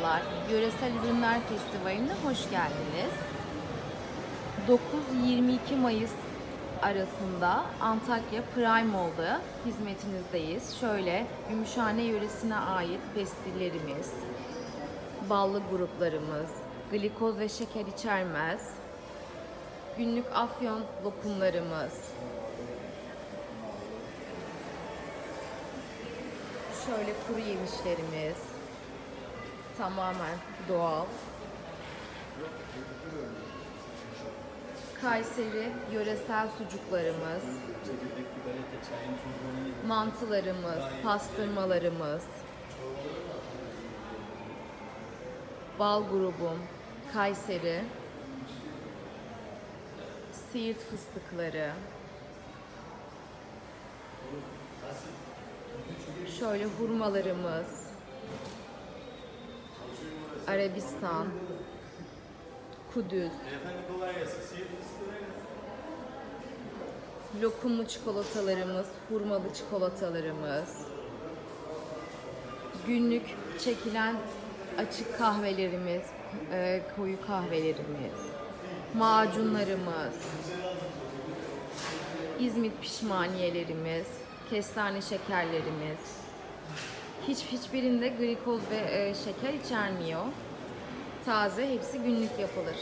Merhabalar, Yöresel Ürünler Festivali'ne hoş geldiniz. 9-22 Mayıs arasında Antakya Prime Mall'da hizmetinizdeyiz. Şöyle Gümüşhane yöresine ait pestillerimiz, ballı gruplarımız, glikoz ve şeker içermez, günlük afyon lokumlarımız, şöyle kuru yemişlerimiz, tamamen doğal. Kayseri yöresel sucuklarımız, mantılarımız, pastırmalarımız, bal grubum, Kayseri, Siirt fıstıkları, şöyle hurmalarımız, Arabistan, Kudüs, lokumlu çikolatalarımız, hurmalı çikolatalarımız, günlük çekilen açık kahvelerimiz, e, koyu kahvelerimiz, macunlarımız, İzmit pişmaniyelerimiz, kestane şekerlerimiz. Hiç hiçbirinde glikoz ve e, şeker içermiyor. Taze, hepsi günlük yapılır.